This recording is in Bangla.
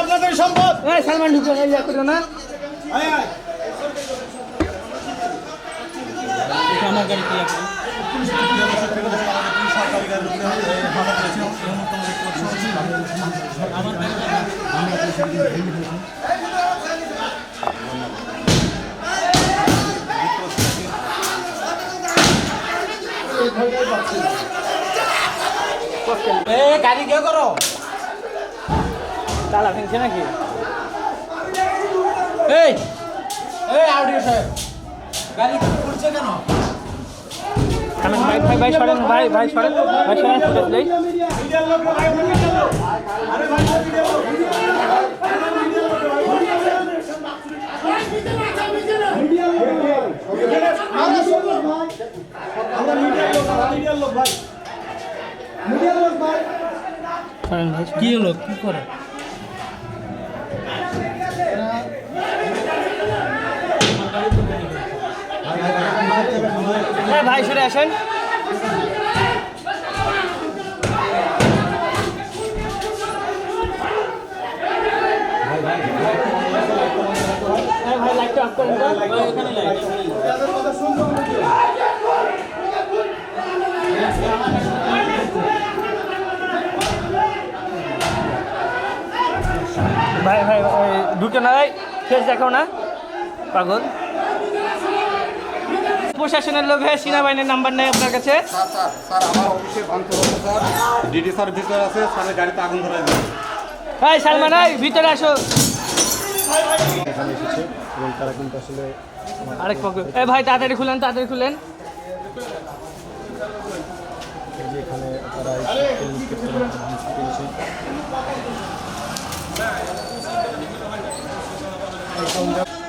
আপনাদের এই সালমান ঢুকে ইয়া করো না। আমার এই দেখতে পাচ্ছি এ গাড়ি কে করো। তালা ভেঙছে নাকি? এই এই আউডিও সাহেব গাড়ি ঘুরছে কেন? ভাই ভাই ভাই সরেন ভাই ভাই সরেন ভাই সরেন ফুটেজ লই মিডিয়ার লোক ভাই মিডিয়ার লোক আরে ভাই মিডিয়ার লোক আমরা মিডিয়ার লোক আমরা মিডিয়ার লোক ভাই। মিডিয়ার লোক ভাই। কি হলো? কি করে? হ্যাঁ ভাই সরে আসেন। হ্যাঁ ভাই লাইটটা অফ করেন দুটো নাই ফেস দেখাও না। পাগল। প্রশাসনের লোভে সেনাবাহিনীর নাম্বার নেই আপনার কাছে? স্যার স্যার স্যার আমার অফিসে স্যার। ডিডি স্যার ভিতরে আছে স্যারের গাড়িতে আগুন ধরে ভাই সালমান ভাই ভিতরে আসো। এখানে এসেছে এবং তারা কিন্তু আসলে আরেক পাগল এ ভাই তাড়াতাড়ি খুলেন তাড়াতাড়ি খুলেন। এখানে তারা Gracias.